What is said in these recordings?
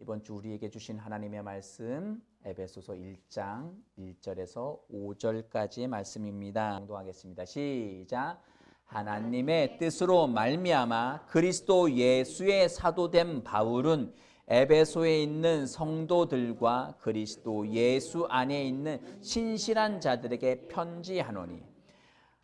이번 주 우리에게 주신 하나님의 말씀 에베소서 1장 1절에서 5절까지의 말씀입니다. 공동하겠습니다. 시작. 하나님의 뜻으로 말미암아 그리스도 예수의 사도된 바울은 에베소에 있는 성도들과 그리스도 예수 안에 있는 신실한 자들에게 편지하노니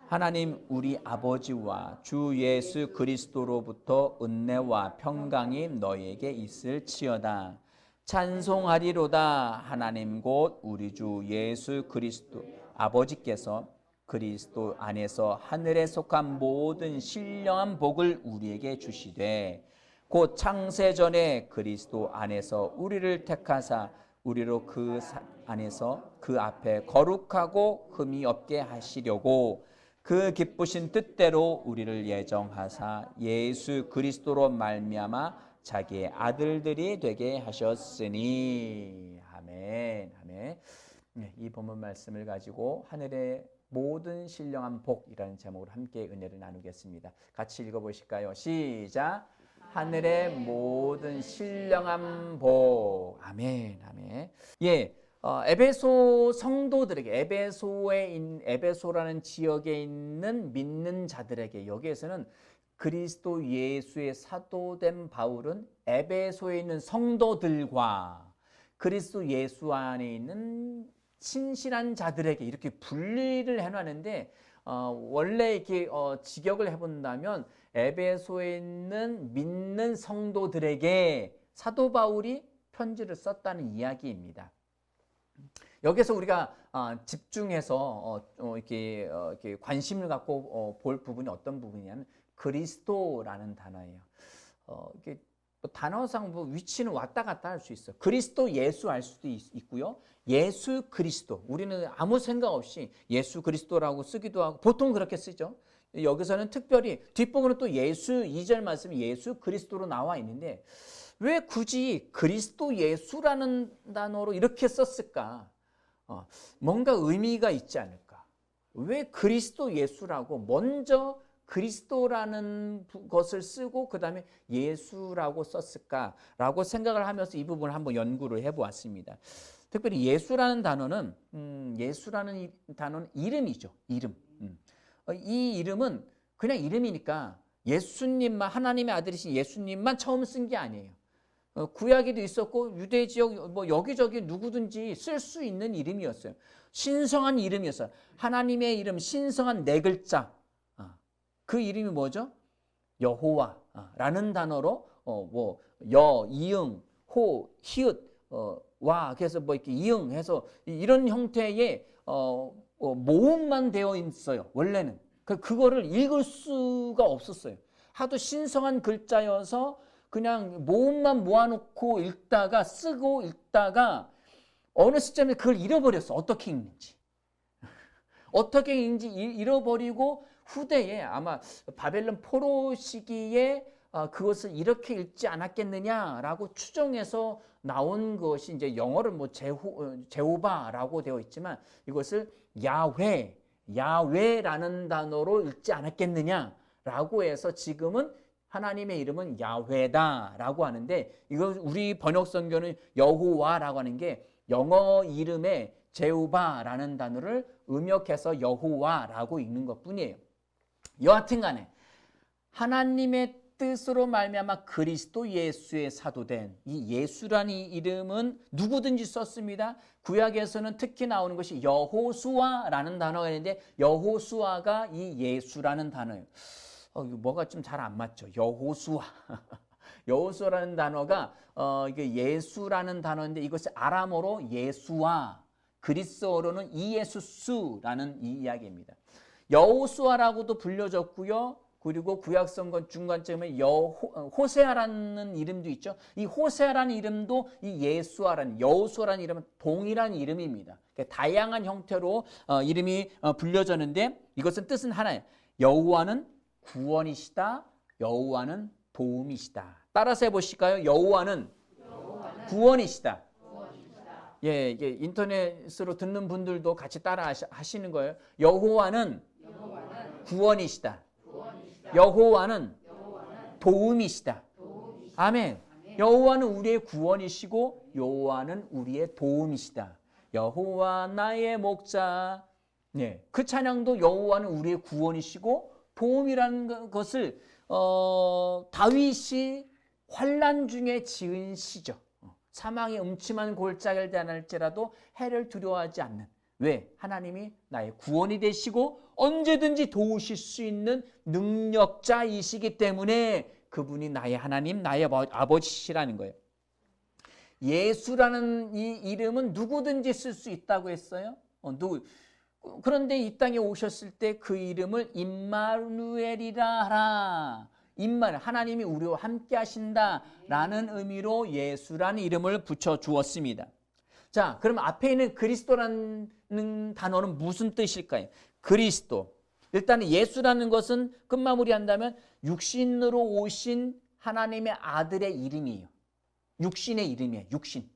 하나님 우리 아버지와 주 예수 그리스도로부터 은혜와 평강이 너희에게 있을지어다. 찬송하리로다 하나님 곧 우리 주 예수 그리스도 아버지께서 그리스도 안에서 하늘에 속한 모든 신령한 복을 우리에게 주시되 곧 창세 전에 그리스도 안에서 우리를 택하사 우리로 그 안에서 그 앞에 거룩하고 흠이 없게 하시려고 그 기쁘신 뜻대로 우리를 예정하사 예수 그리스도로 말미암아 자기의 아들들이 되게 하셨으니 아멘 아멘 네, 이 본문 말씀을 가지고 하늘의 모든 신령한 복이라는 제목으로 함께 은혜를 나누겠습니다. 같이 읽어보실까요? 시작. 하늘의 모든 신령한 복. 아멘, 아멘. 예, 어, 에베소 성도들에게 에베소에 인, 에베소라는 지역에 있는 믿는 자들에게 여기에서는 그리스도 예수의 사도된 바울은 에베소에 있는 성도들과 그리스도 예수 안에 있는 신실한 자들에게 이렇게 분리를 해놨는데 어, 원래 이렇게 어, 직역을 해본다면 에베소에 있는 믿는 성도들에게 사도 바울이 편지를 썼다는 이야기입니다. 여기서 우리가 어, 집중해서 어, 어, 이렇게, 이렇게, 관심을 갖고 볼 부분이 어떤 부분이냐면 그리스도라는 단어예요. 이게 뭐 단어상 뭐 위치는 왔다 갔다 할 수 있어. 그리스도 예수 알 수도 있, 고요 예수 그리스도. 우리는 아무 생각 없이 예수 그리스도라고 쓰기도 하고 보통 그렇게 쓰죠. 여기서는 특별히 뒷부분은 또 예수 2절 말씀이 예수 그리스도로 나와 있는데 왜 굳이 그리스도 예수라는 단어로 이렇게 썼을까? 어, 뭔가 의미가 있지 않을까? 왜 그리스도 예수라고 먼저 그리스도라는 것을 쓰고 그 다음에 예수라고 썼을까라고 생각을 하면서 이 부분을 한번 연구를 해보았습니다. 특별히 예수라는 단어는 음, 예수라는 이, 단어는 이름이죠. 이름. 음. 어, 이 이름은 그냥 이름이니까 예수님만 하나님의 아들이신 예수님만 처음 쓴 게 아니에요. 어, 구약에도 있었고 유대 지역 뭐 여기저기 누구든지 쓸 수 있는 이름이었어요. 신성한 이름이었어요. 하나님의 이름 신성한 네 글자. 어, 그 이름이 뭐죠? 여호와라는 단어로 뭐 여, 이응, 호, 히읗, 와 그래서 뭐 이렇게 이응 해서 이런 형태의 모음만 되어 있어요. 원래는 그 그거를 읽을 수가 없었어요. 하도 신성한 글자여서 그냥 모음만 모아놓고 읽다가 쓰고 읽다가 어느 시점에 그걸 잃어버렸어. 어떻게 읽는지. 어떻게 읽는지 잃어버리고 후대에 아마 바벨론 포로 시기에 어, 그것을 이렇게 읽지 않았겠느냐라고 추정해서 나온 것이 이제 영어를 뭐 제호, 어, 제호바라고 되어 있지만 이것을 야훼, 야훼라는 단어로 읽지 않았겠느냐라고 해서 지금은 하나님의 이름은 야훼다라고 하는데 이거 우리 번역 성경은 여호와라고 하는 게 영어 이름의 제우바라는 단어를 음역해서 여호와라고 읽는 것뿐이에요. 여하튼 간에 하나님의 뜻으로 말미암아 그리스도 예수의 사도된 이 예수라는 이름은 누구든지 썼습니다. 구약에서는 특히 나오는 것이 여호수아라는 단어가 있는데 여호수아가 이 예수라는 단어예요. 어, 뭐가 좀 잘 안 맞죠. 여호수아. 여호수아라는 단어가 어, 이게 예수라는 단어인데 이것이 아람어로 예수와 그리스어로는 이예수스라는 이 이야기입니다. 여호수아라고도 불려졌고요. 그리고 구약성건 중간쯤에 여호세아라는 이름도 있죠. 이 호세아라는 이름도 이 예수아라는 여호수아라는 이름은 동일한 이름입니다. 그러니까 다양한 형태로 어, 이름이 어, 불려졌는데 이것은 뜻은 하나예요. 여호와는 구원이시다. 여호와는 도움이시다. 따라서 해보실까요? 여호와는 구원이시다. 예, 이게 인터넷으로 듣는 분들도 같이 따라 하시는 거예요. 여호와는, 구원이시다. 여호와는, 도움이시다. 아멘. 여호와는 우리의 구원이시고 여호와는 우리의 도움이시다. 여호와 나의 목자. 네, 그 찬양도 여호와는 우리의 구원이시고 도움이라는 것을 어, 다윗이 환란 중에 지은 시죠. 어, 사망의 음침한 골짜기를 대할지라도 해를 두려워하지 않는. 왜? 하나님이 나의 구원이 되시고 언제든지 도우실 수 있는 능력자이시기 때문에 그분이 나의 하나님, 나의 아버지시라는 거예요. 예수라는 이 이름은 누구든지 쓸 수 있다고 했어요. 어, 누구? 그런데 이 땅에 오셨을 때 그 이름을 임마누엘이라 하라. 임마누 하나님이 우리와 함께 하신다라는 의미로 예수라는 이름을 붙여 주었습니다. 자, 그럼 앞에 있는 그리스도라는 단어는 무슨 뜻일까요? 그리스도. 일단 예수라는 것은 끝마무리 한다면 육신으로 오신 하나님의 아들의 이름이에요. 육신의 이름이에요. 육신.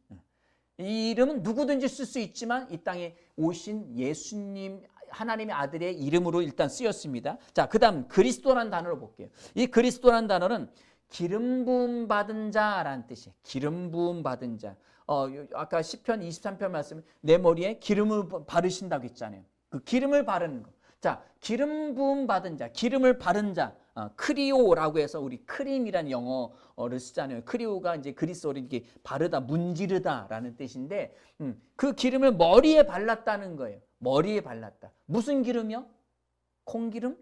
이 이름은 누구든지 쓸 수 있지만 이 땅에 오신 예수님 하나님의 아들의 이름으로 일단 쓰였습니다. 자, 그다음 그리스도라는 단어를 볼게요. 이 그리스도라는 단어는 기름 부음 받은 자라는 뜻이에요. 기름 부음 받은 자. 어, 아까 시편 23편 말씀 내 머리에 기름을 바르신다고 했잖아요. 그 기름을 바르는 거. 자, 기름 부음 받은 자, 기름을 바른 자. 어, 크리오라고 해서 우리 크림이라는 영어를 쓰잖아요. 크리오가 이제 그리스어로 이렇게 바르다, 문지르다라는 뜻인데, 음, 그 기름을 머리에 발랐다는 거예요. 머리에 발랐다. 무슨 기름이요? 콩기름?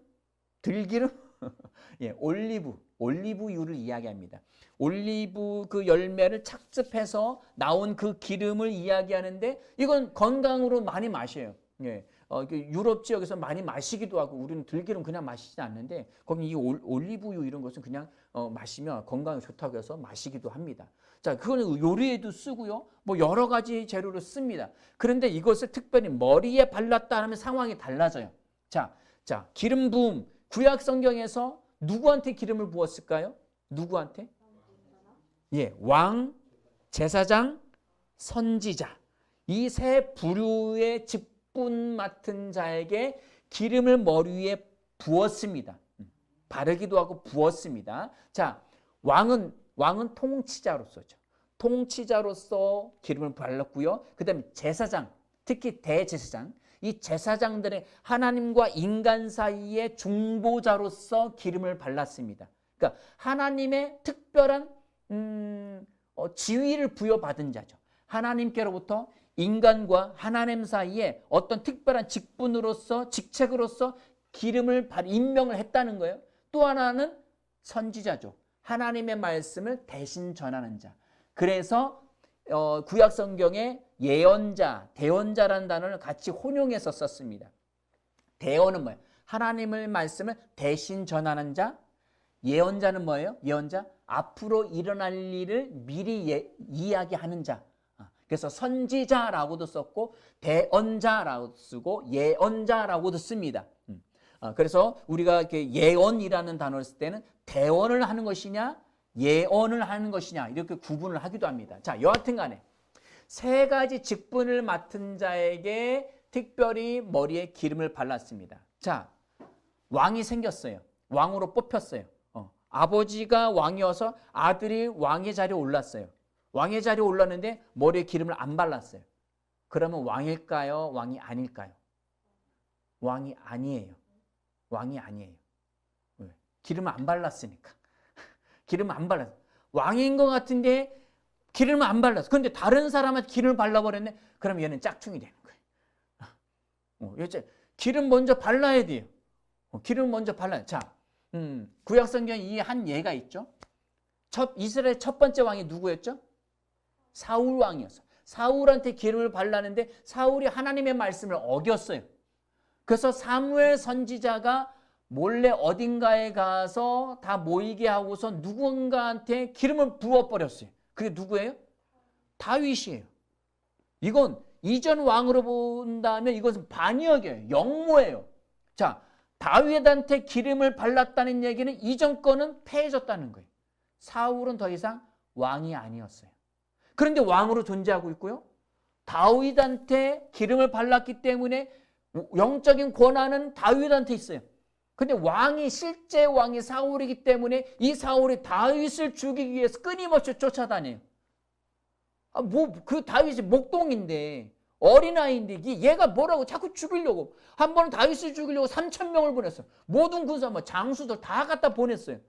들기름? 예, 올리브, 올리브유를 이야기합니다. 올리브 그 열매를 착즙해서 나온 그 기름을 이야기하는데 이건 건강으로 많이 마셔요. 예. 어, 유럽 지역에서 많이 마시기도 하고 우리는 들기름 그냥 마시지 않는데 거기 이 올리브유 이런 것은 그냥 어, 마시면 건강에 좋다고 해서 마시기도 합니다. 자, 그거는 요리에도 쓰고요. 뭐 여러 가지 재료로 씁니다. 그런데 이것을 특별히 머리에 발랐다 하면 상황이 달라져요. 자, 자, 기름 부음 구약 성경에서 누구한테 기름을 부었을까요? 누구한테? 예, 왕, 제사장, 선지자. 이 세 부류의 직 분 맡은 자에게 기름을 머리 위에 부었습니다. 음, 바르기도 하고 부었습니다. 자, 왕은 왕은 통치자로서죠. 통치자로서 기름을 발랐고요. 그다음에 제사장, 특히 대제사장, 이 제사장들의 하나님과 인간 사이의 중보자로서 기름을 발랐습니다. 그러니까 하나님의 특별한 음, 어, 지위를 부여받은 자죠. 하나님께로부터 인간과 하나님 사이에 어떤 특별한 직분으로서 직책으로서 기름을 임명을 했다는 거예요. 또 하나는 선지자죠. 하나님의 말씀을 대신 전하는 자. 그래서 어, 구약 성경에 예언자, 대언자라는 단어를 같이 혼용해서 썼습니다. 대언은 뭐예요? 하나님의 말씀을 대신 전하는 자. 예언자는 뭐예요? 예언자 앞으로 일어날 일을 미리 예, 이야기하는 자. 아, 그래서 선지자라고도 썼고 대언자라고 쓰고 예언자라고도 씁니다. 음. 아, 그래서 우리가 이렇게 예언이라는 단어를 쓸 때는 대언을 하는 것이냐 예언을 하는 것이냐 이렇게 구분을 하기도 합니다. 자, 여하튼 간에 세 가지 직분을 맡은 자에게 특별히 머리에 기름을 발랐습니다. 자, 왕이 생겼어요. 왕으로 뽑혔어요. 어, 아버지가 왕이어서 아들이 왕의 자리에 올랐어요. 왕의 자리에 올랐는데 머리에 기름을 안 발랐어요. 그러면 왕일까요? 왕이 아닐까요? 왕이 아니에요. 왕이 아니에요. 왜? 기름을 안 발랐으니까. 기름 안 발랐어. 왕인 것 같은데 기름을 안 발랐어. 그런데 다른 사람한테 기름을 발라버렸네. 그럼 얘는 짝퉁이 되는 거예요. 어, 기름 먼저 발라야 돼요. 어, 기름 먼저 발라야. 자, 음, 구약 성경 이 한 예가 있죠. 첫 이스라엘 첫 번째 왕이 누구였죠? 사울 왕이었어. 사울한테 기름을 발라는데 사울이 하나님의 말씀을 어겼어요. 그래서 사무엘 선지자가 몰래 어딘가에 가서 다 모이게 하고서 누군가한테 기름을 부어버렸어요. 그게 누구예요? 다윗이에요. 이건 이전 왕으로 본다면 이것은 반역이에요. 영모예요. 자, 다윗한테 기름을 발랐다는 얘기는 이전 거는 패해졌다는 거예요. 사울은 더 이상 왕이 아니었어요. 그런데 왕으로 존재하고 있고요. 다윗한테 기름을 발랐기 때문에 영적인 권한은 다윗한테 있어요. 근데 왕이 실제 왕이 사울이기 때문에 이 사울이 다윗을 죽이기 위해서 끊임없이 쫓아다녀요. 아, 뭐 그 다윗이 목동인데 어린아이인데 얘가 뭐라고 자꾸 죽이려고 한 번은 다윗을 죽이려고 3천 명을 보냈어. 모든 군사 뭐 장수들 다 갖다 보냈어요.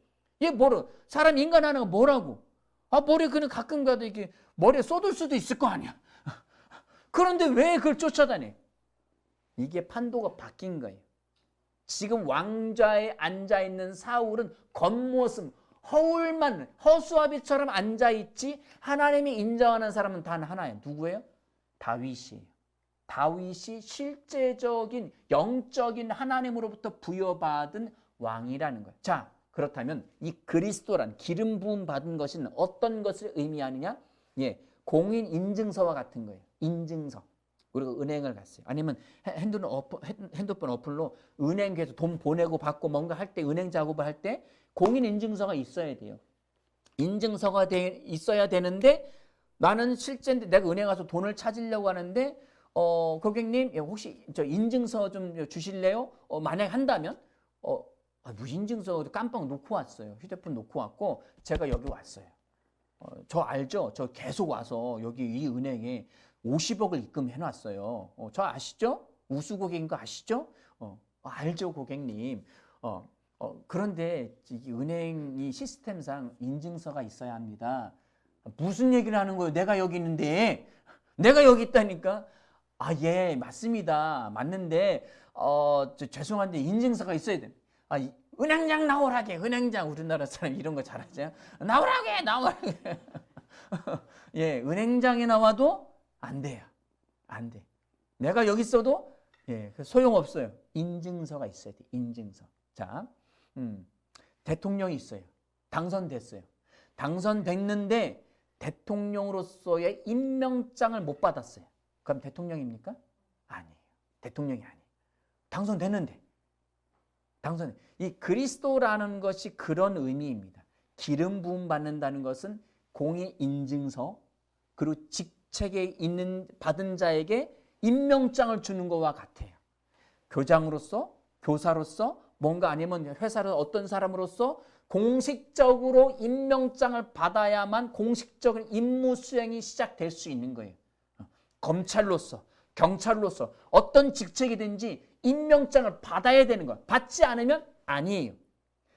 얘 뭐라 사람 인간 하나가 뭐라고? 아 머리 그냥 가끔 가도 이게 머리에 쏟을 수도 있을 거 아니야. 그런데 왜 그걸 쫓아다니? 이게 판도가 바뀐 거예요. 지금 왕좌에 앉아 있는 사울은 겉모습 허울만 허수아비처럼 앉아 있지 하나님이 인정하는 사람은 단 하나예요. 누구예요? 다윗이에요. 다윗이 실제적인 영적인 하나님으로부터 부여받은 왕이라는 거예요. 자, 그렇다면 이 그리스도란 기름 부음 받은 것은 어떤 것을 의미하느냐? 예, 공인 인증서와 같은 거예요. 인증서. 우리가 은행을 갔어요. 아니면 핸드폰, 어플, 핸드폰 어플로 은행에서 돈 보내고 받고 뭔가 할 때 은행 작업을 할 때 공인 인증서가 있어야 돼요. 인증서가 돼, 있어야 되는데 나는 실제인데 내가 은행 가서 돈을 찾으려고 하는데 어, 고객님 예, 혹시 저 인증서 좀 주실래요? 어, 만약 한다면 어, 아, 뭐 인증서 깜빡 놓고 왔어요. 휴대폰 놓고 왔고 제가 여기 왔어요. 어, 저 알죠? 저 계속 와서 여기 이 은행에 50억을 입금해 놨어요. 어, 저 아시죠? 우수 고객인 거 아시죠? 어, 알죠, 고객님. 어, 어, 그런데 이 은행이 시스템상 인증서가 있어야 합니다. 무슨 얘기를 하는 거예요? 내가 여기 있는데 내가 여기 있다니까. 아, 예, 맞습니다. 맞는데 어, 저, 죄송한데 인증서가 있어야 돼. 아, 이, 은행장 나오라게. 은행장 우리나라 사람 이런 거 잘하죠. 나오라게. 나오라게. 예, 은행장에 나와도 안 돼요. 안 돼. 내가 여기 있어도 예, 소용없어요. 인증서가 있어야 돼. 인증서. 자, 음, 대통령이 있어요. 당선됐어요. 당선됐는데 대통령으로서의 임명장을 못 받았어요. 그럼 대통령입니까? 아니에요. 대통령이 아니에요. 당선됐는데. 당선. 이 그리스도라는 것이 그런 의미입니다. 기름 부음 받는다는 것은 공의 인증서 그리고 직책에 있는 받은 자에게 임명장을 주는 것과 같아요. 교장으로서 교사로서 뭔가 아니면 회사를 어떤 사람으로서 공식적으로 임명장을 받아야만 공식적인 임무 수행이 시작될 수 있는 거예요. 검찰로서, 경찰로서 어떤 직책이든지 임명장을 받아야 되는 거예요. 받지 않으면 아니에요.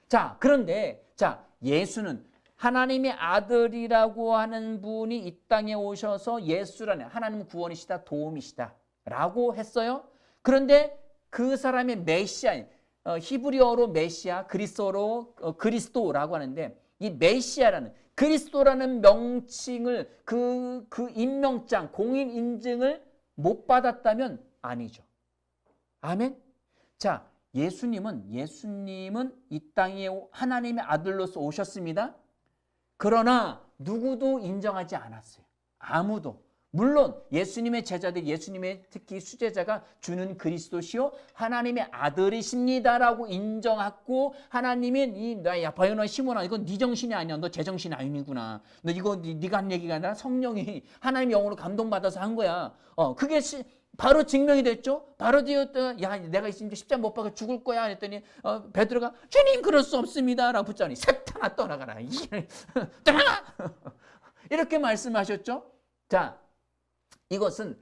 자, 그런데 자, 예수는 하나님의 아들이라고 하는 분이 이 땅에 오셔서 예수라는 하나님 구원이시다, 도움이시다 라고 했어요. 그런데 그 사람의 메시아, 어, 히브리어로 메시아, 그리스어로 어, 그리스도라고 하는데 이 메시아라는 그리스도라는 명칭을 그, 그 임명장, 공인 인증을 못 받았다면 아니죠. 아멘? 자, 예수님은, 예수님은 이 땅에 하나님의 아들로서 오셨습니다. 그러나 누구도 인정하지 않았어요. 아무도. 물론 예수님의 제자들, 예수님의 특히 수제자가 주는 그리스도시요 하나님의 아들이십니다라고 인정하고 하나님이 이야 바요나 시몬아 이건 네 정신이 아니야. 너 제 정신이 아니구나. 너 이거 네, 네가 한 얘기가 아니라 성령이 하나님 영으로 감동받아서 한 거야. 어 그게 시, 바로 증명이 됐죠. 바로 되었다. 야, 내가 이제 십자 못 박아 죽을 거야 했더니 어, 베드로가 주님 그럴 수 없습니다라고 붙자니 세탄아 떠나가라. 떠나가. 이렇게 말씀하셨죠. 자, 이것은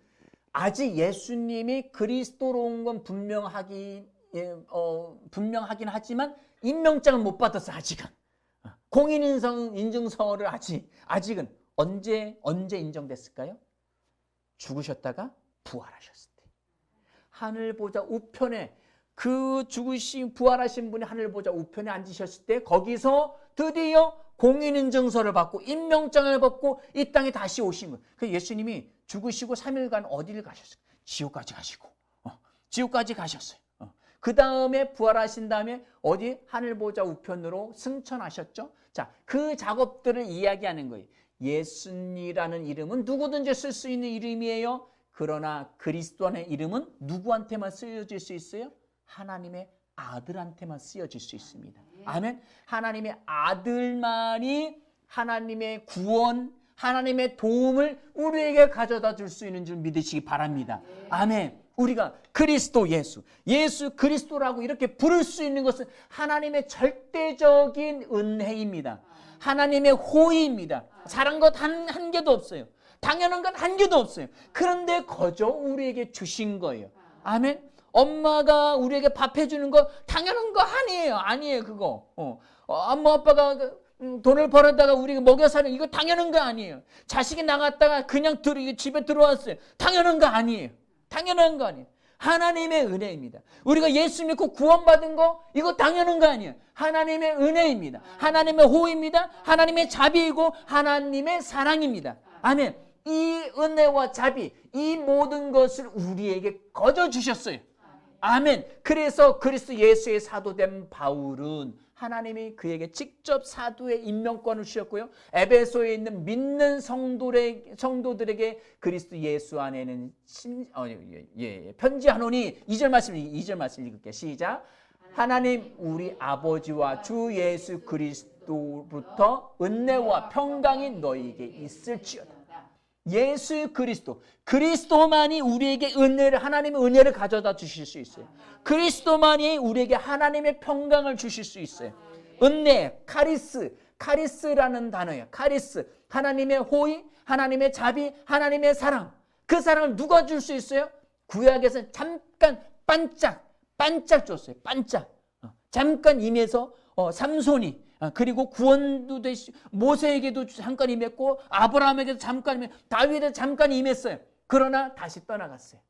아직 예수님이 그리스도로 온 건 분명하기 예, 어, 분명하긴 하지만 임명장을 못 받았어 아직은 공인 인성 인증서를 아직 아직은 언제 언제 인정됐을까요? 죽으셨다가 부활하셨을 때 하늘 보자 우편에 그 죽으신 부활하신 분이 하늘 보자 우편에 앉으셨을 때 거기서 드디어 공인인증서를 받고 임명장을 받고 이 땅에 다시 거예요. 그 예수님이 죽으시고 3일간 어디를 가셨어요? 지옥까지 가시고 어, 지옥까지 가셨어요. 어. 그 다음에 부활하신 다음에 어디 하늘 보자 우편으로 승천하셨죠. 자, 그 작업들을 이야기하는 거예요. 예수님이라는 이름은 누구든지 쓸 수 있는 이름이에요. 그러나 그리스도의 이름은 누구한테만 쓰여질 수 있어요? 하나님의 아들한테만 쓰여질 수 있습니다. 아멘. 하나님의 아들만이 하나님의 구원, 하나님의 도움을 우리에게 가져다 줄 수 있는 줄 믿으시기 바랍니다. 아멘. 우리가 그리스도 예수, 예수 그리스도라고 이렇게 부를 수 있는 것은 하나님의 절대적인 은혜입니다. 하나님의 호의입니다. 잘한 것 한 한 개도 없어요. 당연한 건 한 개도 없어요. 그런데 거저 우리에게 주신 거예요. 아멘. 엄마가 우리에게 밥 해주는 거 당연한 거 아니에요. 아니에요 그거. 어. 어, 엄마 아빠가 그, 음, 돈을 벌었다가 우리가 먹여 사는 이거 당연한 거 아니에요. 자식이 나갔다가 그냥 들, 집에 들어왔어요. 당연한 거 아니에요. 당연한 거 아니에요. 하나님의 은혜입니다. 우리가 예수 믿고 구원받은 거 이거 당연한 거 아니에요. 하나님의 은혜입니다. 하나님의 호입니다. 하나님의 자비이고 하나님의 사랑입니다. 아멘. 이 은혜와 자비, 이 모든 것을 우리에게 거저 주셨어요. 아멘. 그래서 그리스도 예수의 사도된 바울은 하나님이 그에게 직접 사도의 임명권을 주셨고요. 에베소에 있는 믿는 성도들에게, 성도들에게 그리스도 예수 안에는 신, 어, 예, 예, 편지하노니 2절 말씀 2절 말씀 읽을게요. 시작. 하나님 우리 아버지와 주 예수 그리스도부터 은혜와 평강이 너희에게 있을지어다. 예수 그리스도 그리스도만이 우리에게 은혜를 하나님의 은혜를 가져다 주실 수 있어요. 그리스도만이 우리에게 하나님의 평강을 주실 수 있어요. 은혜, 카리스, 카리스라는 단어예요. 카리스, 하나님의 호의, 하나님의 자비, 하나님의 사랑. 그 사랑을 누가 줄 수 있어요? 구약에서 잠깐 반짝, 반짝 줬어요. 반짝. 어, 잠깐 임해서 어, 삼손이 아, 그리고 구원도 되시 모세에게도 잠깐 임했고 아브라함에게도 잠깐 임했 다윗에도 잠깐 임했어요. 그러나 다시 떠나갔어요.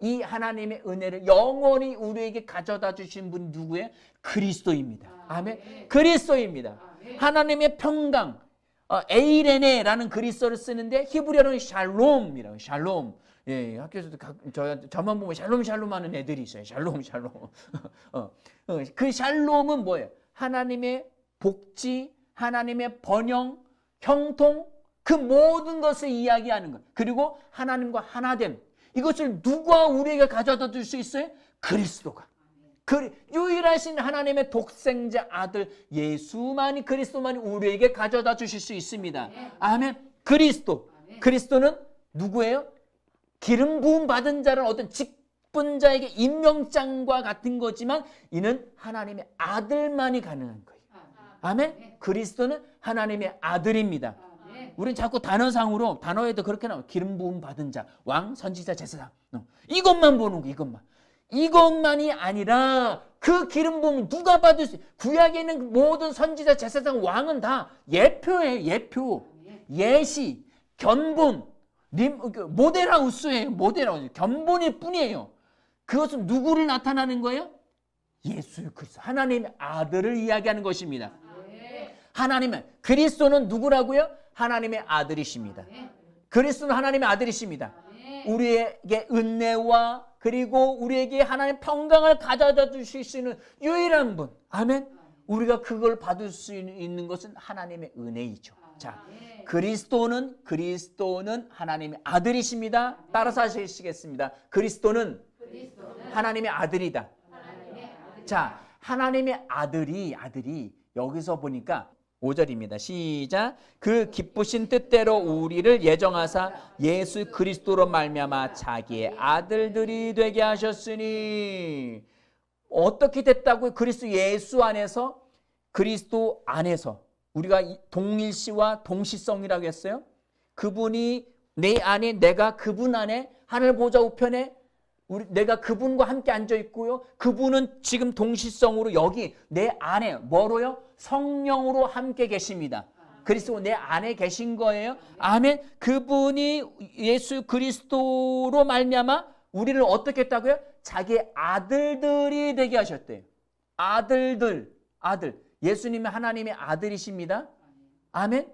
이 하나님의 은혜를 영원히 우리에게 가져다 주신 분 누구예요? 그리스도입니다. 아멘. 그리스도입니다. 하나님의 평강. 어, 에이레네라는 그리스도를 쓰는데 히브리어는 샬롬이라고 샬롬. 예, 학교에서도 가, 저, 저만 보면 샬롬 샬롬 하는 애들이 있어요. 샬롬 샬롬. 어, 어, 그 샬롬은 뭐예요? 하나님의 복지, 하나님의 번영, 형통 그 모든 것을 이야기하는 것. 그리고 하나님과 하나됨. 이것을 누가 우리에게 가져다 줄 수 있어요? 그리스도가. 그 유일하신 하나님의 독생자 아들 예수만이 그리스도만이 우리에게 가져다 주실 수 있습니다. 아멘. 그리스도. 그리스도는 누구예요? 기름 부음 받은 자는 어떤 직분 자에게 임명장과 같은 거지만 이는 하나님의 아들만이 가능한 거예요. 아멘. 그리스도는 하나님의 아들입니다. 우리는 자꾸 단어상으로 단어에도 그렇게 나와요. 기름 부음 받은 자, 왕, 선지자, 제사장. 어. 이것만 보는 거 이것만. 이것만이 아니라 그 기름 부음 누가 받을 수? 구약에 있는 모든 선지자, 제사장, 왕은 다 예표예요. 예표, 예시, 견본, 림, 그 모델하우스예요. 모델하우스. 견본일 뿐이에요. 그것은 누구를 나타나는 거예요? 예수 그리스도 하나님의 아들을 이야기하는 것입니다. 하나님은 그리스도는 누구라고요? 하나님의 아들이십니다. 그리스도는 하나님의 아들이십니다. 우리에게 은혜와 그리고 우리에게 하나님의 평강을 가져다 주실 수 있는 유일한 분. 아멘. 우리가 그걸 받을 수 있는 것은 하나님의 은혜이죠. 자, 그리스도는 그리스도는 하나님의 아들이십니다. 따라서 하시겠습니다. 그리스도는 하나님의 아들이다. 자, 하나님의 아들이 아들이 여기서 보니까 5절입니다. 시작. 그 기쁘신 뜻대로 우리를 예정하사 예수 그리스도로 말미암아 자기의 아들들이 되게 하셨으니 어떻게 됐다고요? 그리스도 예수 안에서 그리스도 안에서 우리가 동일시와 동시성이라고 했어요. 그분이 내 안에 내가 그분 안에 하늘 보좌 우편에 우리 내가 그분과 함께 앉아 있고요. 그분은 지금 동시성으로 여기 내 안에 뭐로요? 성령으로 함께 계십니다. 그리스도 내 안에 계신 거예요. 아멘. 그분이 예수 그리스도로 말미암아 우리를 어떻게 했다고요? 자기 아들들이 되게 하셨대요. 아들들, 아들. 예수님이 하나님의 아들이십니다. 아멘.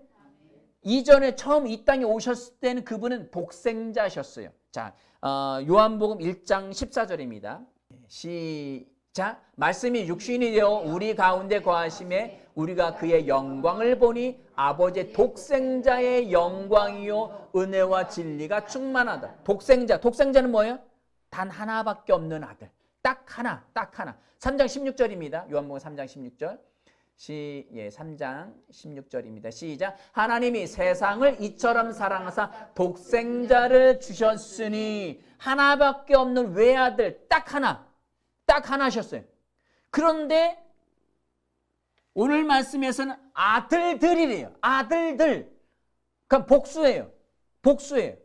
이전에 처음 이 땅에 오셨을 때는 그분은 독생자셨어요. 자, 어, 요한복음 1장 14절입니다. 시작. 말씀이 육신이 되어 우리 가운데 거하심에 우리가 그의 영광을 보니 아버지의 독생자의 영광이요 은혜와 진리가 충만하다. 독생자, 독생자는 뭐예요? 단 하나밖에 없는 아들. 딱 하나, 딱 하나. 3장 16절입니다. 요한복음 3장 16절. 시, 예, 3장 16절입니다. 시작. 하나님이 세상을 이처럼 사랑하사 독생자를 주셨으니 하나밖에 없는 외아들 딱 하나, 딱 하나 하셨어요. 그런데 오늘 말씀에서는 아들들이래요. 아들들. 그러니까 복수예요. 복수예요.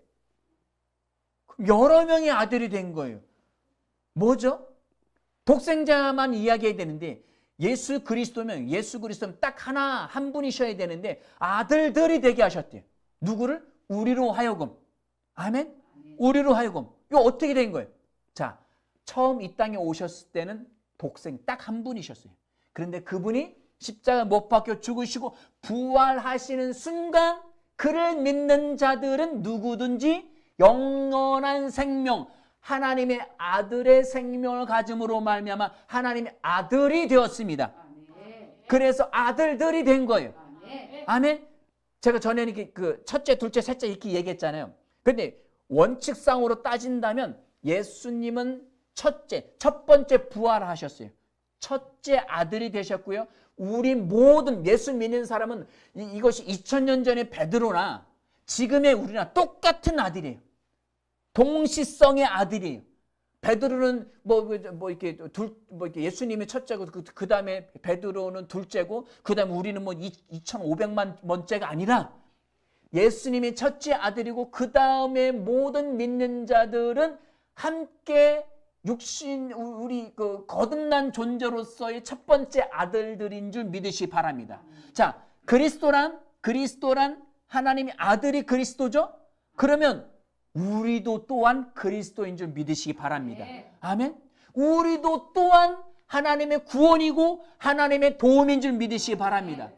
여러 명의 아들이 된 거예요. 뭐죠? 독생자만 이야기해야 되는데 예수 그리스도면 예수 그리스도면 딱 하나 한 분이셔야 되는데 아들들이 되게 하셨대요. 누구를? 우리로 하여금. 아멘? 우리로 하여금. 이거 어떻게 된 거예요? 자, 처음 이 땅에 오셨을 때는 독생 딱 한 분이셨어요. 그런데 그분이 십자가 못 박혀 죽으시고 부활하시는 순간 그를 믿는 자들은 누구든지 영원한 생명, 하나님의 아들의 생명을 가짐으로 말미암아 하나님의 아들이 되었습니다. 그래서 아들들이 된 거예요. 아멘. 제가 전에 그 첫째, 둘째, 셋째 이렇게 얘기했잖아요. 근데 원칙상으로 따진다면 예수님은 첫째, 첫 번째 부활하셨어요. 첫째 아들이 되셨고요. 우리 모든 예수 믿는 사람은 이, 것이 2000년 전의 베드로나 지금의 우리나 똑같은 아들이에요. 동시성의 아들이에요. 베드로는 뭐, 뭐 이렇게 둘, 뭐 이렇게 예수님이 첫째고 그, 그 다음에 베드로는 둘째고 그 다음에 우리는 뭐 2,500만 번째가 아니라 예수님이 첫째 아들이고 그 다음에 모든 믿는 자들은 함께 육신 우리 그 거듭난 존재로서의 첫 번째 아들들인 줄 믿으시 바랍니다. 자, 그리스도란 그리스도란 하나님의 아들이 그리스도죠? 그러면 우리도 또한 그리스도인 줄 믿으시기 바랍니다. 아멘. 우리도 또한 하나님의 구원이고 하나님의 도움인 줄 믿으시기 바랍니다.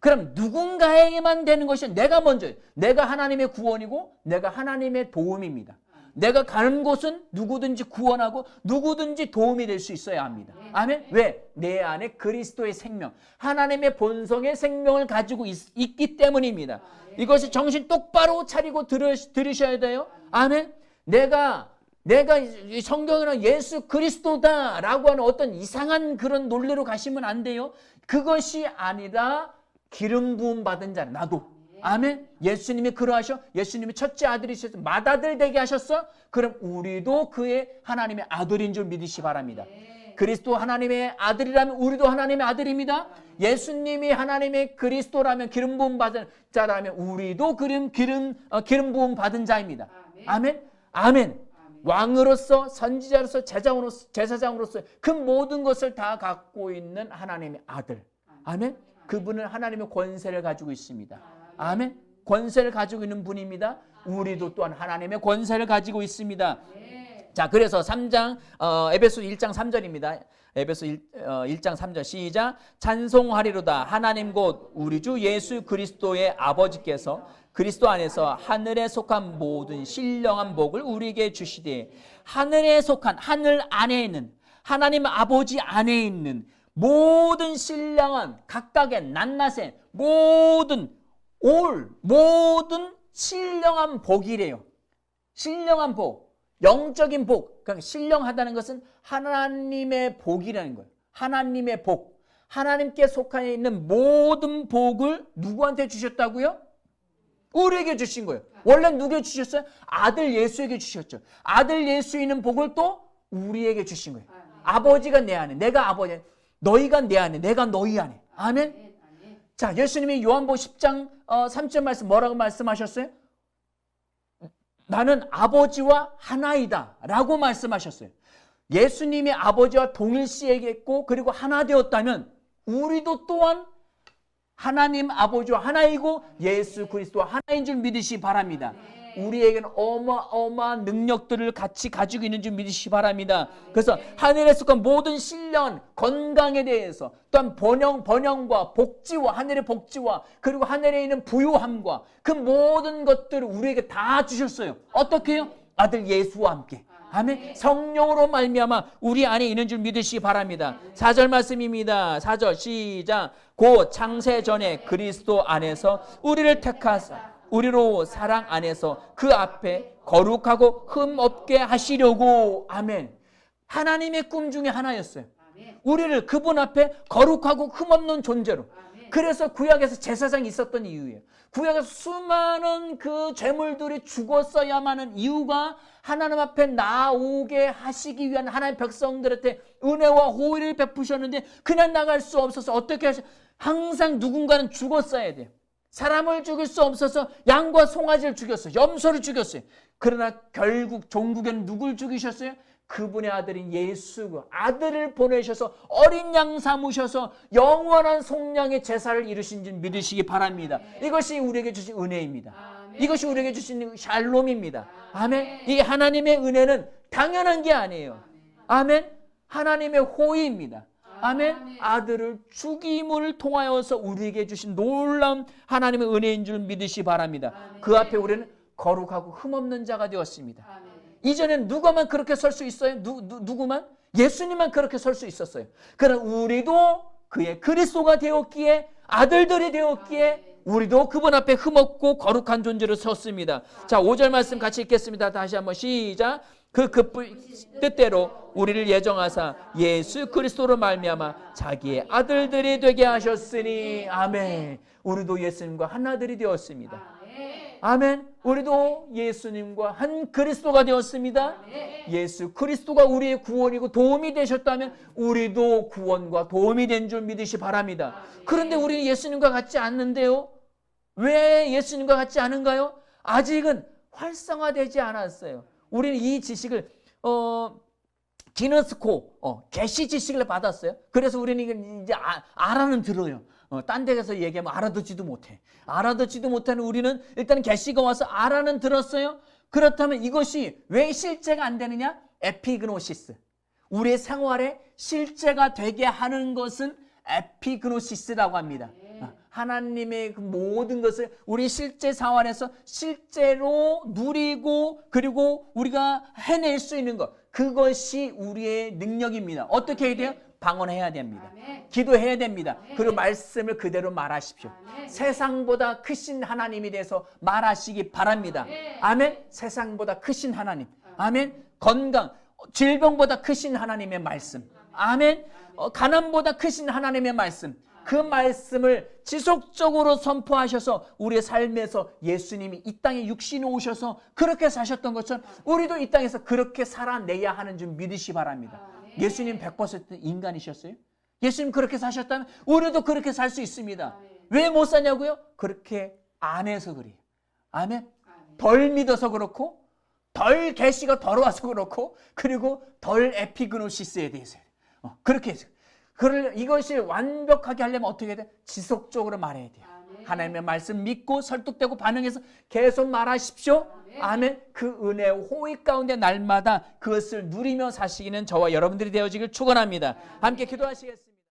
그럼 누군가에게만 되는 것이 내가 먼저 내가 하나님의 구원이고 내가 하나님의 도움입니다. 내가 가는 곳은 누구든지 구원하고 누구든지 도움이 될 수 있어야 합니다. 아멘. 왜? 내 안에 그리스도의 생명, 하나님의 본성의 생명을 가지고 있, 기 때문입니다. 이것이 정신 똑바로 차리고 들으, 들으셔야 돼요. 아멘. 내가 내가 성경에는 예수 그리스도다라고 하는 어떤 이상한 그런 논리로 가시면 안 돼요. 그것이 아니라 기름 부음 받은 자 나도 아멘. 예수님이 그러하셔. 예수님이 첫째 아들이셔서 맏아들 되게 하셨어. 그럼 우리도 그의 하나님의 아들인 줄 믿으시 바랍니다. 그리스도 하나님의 아들이라면 우리도 하나님의 아들입니다. 예수님이 하나님의 그리스도라면 기름 부음 받은 자라면 우리도 기름 기름 어, 기름 부음 받은 자입니다. 아멘. 아멘. 왕으로서 선지자로서 제자로서 제사장으로서 그 모든 것을 다 갖고 있는 하나님의 아들. 아멘. 그분은 하나님의 권세를 가지고 있습니다. 아멘. 권세를 가지고 있는 분입니다. 우리도 또한 하나님의 권세를 가지고 있습니다. 자, 그래서 3장 어, 에베소 1장 3절입니다. 에베소 1, 어, 1장 3절 시작 찬송하리로다 하나님 곧 우리 주 예수 그리스도의 아버지께서 그리스도 안에서 하늘에 속한 모든 신령한 복을 우리에게 주시되 하늘에 속한 하늘 안에 있는 하나님 아버지 안에 있는 모든 신령한 각각의 낱낱의 모든 올 모든 신령한 복이래요. 신령한 복, 영적인 복. 그러니까 신령하다는 것은 하나님의 복이라는 거예요. 하나님의 복. 하나님께 속해 있는 모든 복을 누구한테 주셨다고요? 우리에게 주신 거예요. 원래 누구에게 주셨어요? 아들 예수에게 주셨죠. 아들 예수 있는 복을 또 우리에게 주신 거예요. 아버지가 내 안에, 내가 아버지, 너희가 내 안에, 내가 너희 안에. 아멘. 자, 예수님이 요한복 10장 어, 3절 말씀 뭐라고 말씀하셨어요? 나는 아버지와 하나이다 라고 말씀하셨어요. 예수님이 아버지와 동일시했고 그리고 하나 되었다면 우리도 또한 하나님 아버지와 하나이고 예수 그리스도와 하나인 줄 믿으시 바랍니다. 우리에게는 어마어마한 능력들을 같이 가지고 있는 줄 믿으시기 바랍니다. 그래서 하늘에 속한 모든 신령, 건강에 대해서 또한 번영, 번영과 복지와 하늘의 복지와 그리고 하늘에 있는 부유함과 그 모든 것들을 우리에게 다 주셨어요. 어떻게 해요? 아들 예수와 함께. 아멘. 성령으로 말미암아 우리 안에 있는 줄 믿으시기 바랍니다. 4절 말씀입니다. 4절 시작. 고 창세 전에 그리스도 안에서 우리를 택하사 우리로 사랑 안에서 그 앞에 거룩하고 흠 없게 하시려고 아멘. 하나님의 꿈 중에 하나였어요. 우리를 그분 앞에 거룩하고 흠 없는 존재로 그래서 구약에서 제사장이 있었던 이유예요. 구약에서 수많은 그 죄물들이 죽었어야만 하는 이유가 하나님 앞에 나오게 하시기 위한 하나님의 백성들한테 은혜와 호의를 베푸셨는데 그냥 나갈 수 없어서 어떻게 하시 항상 누군가는 죽었어야 돼요. 사람을 죽일 수 없어서 양과 송아지를 죽였어요. 염소를 죽였어요. 그러나 결국 종국에는 누굴 죽이셨어요? 그분의 아들인 예수 그 아들을 보내셔서 어린 양 삼으셔서 영원한 속량의 제사를 이루신 줄 믿으시기 바랍니다. 이것이 우리에게 주신 은혜입니다. 이것이 우리에게 주신 샬롬입니다. 아멘. 이 하나님의 은혜는 당연한 게 아니에요. 아멘. 하나님의 호의입니다. 아멘. 아들을 죽임을 통하여서 우리에게 주신 놀라운 하나님의 은혜인 줄 믿으시 바랍니다. 그 앞에 우리는 거룩하고 흠없는 자가 되었습니다. 이전엔 누가만 그렇게 설 수 있어요? 누, 누, 누구만? 예수님만 그렇게 설 수 있었어요. 그러나 우리도 그의 그리스도가 되었기에 아들들이 되었기에 우리도 그분 앞에 흠없고 거룩한 존재로 섰습니다. 자, 5절 말씀 같이 읽겠습니다. 다시 한번 시작. 그 급부 뜻대로 우리를 예정하사 예수 그리스도로 말미암아 자기의 아들들이 되게 하셨으니 아멘. 우리도 예수님과 하나들이 되었습니다. 아멘. 우리도 예수님과 한 그리스도가 되었습니다. 예수 그리스도가 우리의 구원이고 도움이 되셨다면 우리도 구원과 도움이 된 줄 믿으시 바랍니다. 그런데 우리는 예수님과 같지 않는데요. 왜 예수님과 같지 않은가요? 아직은 활성화되지 않았어요. 우리는 이 지식을 어 기너스코 어, 계시 지식을 받았어요. 그래서 우리는 이제 아, 알아는 들어요. 어, 딴 데에서 얘기하면 알아듣지도 못해. 알아듣지도 못하는 우리는 일단 계시가 와서 알아는 들었어요. 그렇다면 이것이 왜 실제가 안 되느냐? 에피그노시스. 우리의 생활에 실제가 되게 하는 것은 에피그노시스라고 합니다. 어, 하나님의 그 모든 것을 우리 실제 생활에서 실제로 누리고 그리고 우리가 해낼 수 있는 것 그것이 우리의 능력입니다. 어떻게 해야 돼요? 방언해야 됩니다. 기도해야 됩니다. 그리고 말씀을 그대로 말하십시오. 세상보다 크신 하나님이 돼서 말하시기 바랍니다. 아멘. 세상보다 크신 하나님. 아멘. 건강, 질병보다 크신 하나님의 말씀. 아멘. 어, 가난보다 크신 하나님의 말씀. 그 말씀을 지속적으로 선포하셔서 우리의 삶에서 예수님이 이 땅에 육신이 오셔서 그렇게 사셨던 것처럼 우리도 이 땅에서 그렇게 살아내야 하는 줄 믿으시 바랍니다. 예수님 100% 인간이셨어요? 예수님 그렇게 사셨다면 우리도 그렇게 살 수 있습니다. 왜 못 사냐고요? 그렇게 안 해서 그래요. 아멘. 덜 믿어서 그렇고 덜 계시가 더러워서 그렇고 그리고 덜 에피그노시스에 대해서 어, 그렇게 해서 그를 이것이 완벽하게 하려면 어떻게 해야 돼? 지속적으로 말해야 돼요. 하나님의 말씀 믿고 설득되고 반응해서 계속 말하십시오. 아멘. 그 은혜 호의 가운데 날마다 그것을 누리며 사시기는 저와 여러분들이 되어지길 축원합니다. 함께 기도하시겠습니다.